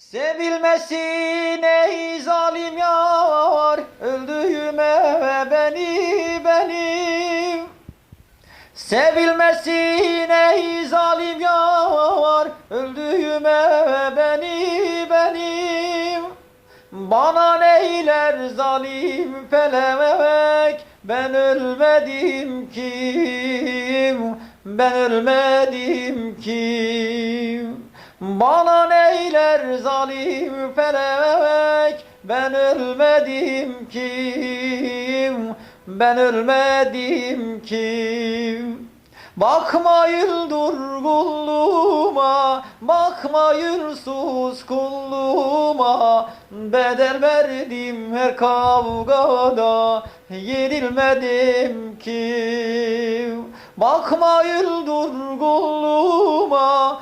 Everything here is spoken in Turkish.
Sevilmesin ey zalim yar Öldüğüme beni benim. Sevilmesin ey zalim yar Öldüğüme beni benim. Bana neyler zalim felek Ben ölmedim kim? Ben ölmedim kim Bana neyler zalim felek Ben ölmedim kim? Ben ölmedim kim? Bakmayın durgunluğuma Bakmayın suskunluğuma Bedel verdim her kavgada Yenilmedim ki Bakmayın durgunluğuma